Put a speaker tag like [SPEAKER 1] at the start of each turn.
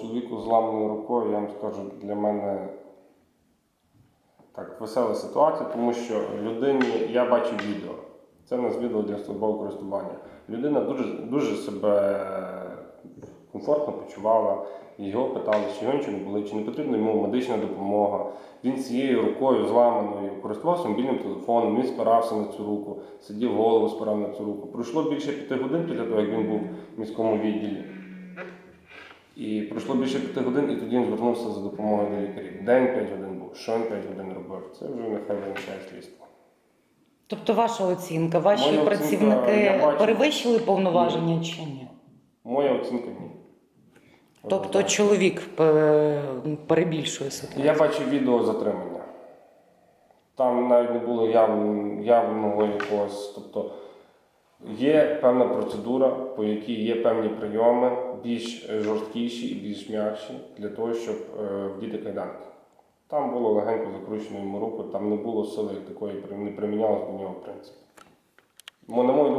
[SPEAKER 1] чоловіку зламаною рукою, я вам скажу, для мене так, весела ситуація, тому що людині, я бачив відео. Це не з відео для службового користування. Людина дуже, дуже себе комфортно почувала. Його питали, чи його нічого не болить, чи не потрібна йому медична допомога. Він цією рукою зламаною користувався мобільним телефоном, він спирався на цю руку, сидів голову, спирав на цю руку. Пройшло більше п'яти годин після того, як він був в міському відділі. І пройшло більше п'яти годин, і тоді він звернувся за допомогою до лікарів. День 5 годин був, що він 5 годин робив. Це вже нехай визначає слідство.
[SPEAKER 2] Тобто ваша оцінка, ваші
[SPEAKER 1] Моя оцінка,
[SPEAKER 2] працівники
[SPEAKER 1] я бачу-
[SPEAKER 2] перевищили повноваження чи ні?
[SPEAKER 1] Моя оцінка ні.
[SPEAKER 2] Тобто
[SPEAKER 1] Однозначно.
[SPEAKER 2] чоловік е, перебільшує ситуацію.
[SPEAKER 1] Я бачив відео затримання. Там навіть не було яв- явного якогось. Тобто є певна процедура, по якій є певні прийоми, більш жорсткіші і більш м'якші для того, щоб е, вдіти кайданки. Там було легенько закручено йому руку, там не було сили такої, не примінялось до нього в принципі. На мою думку,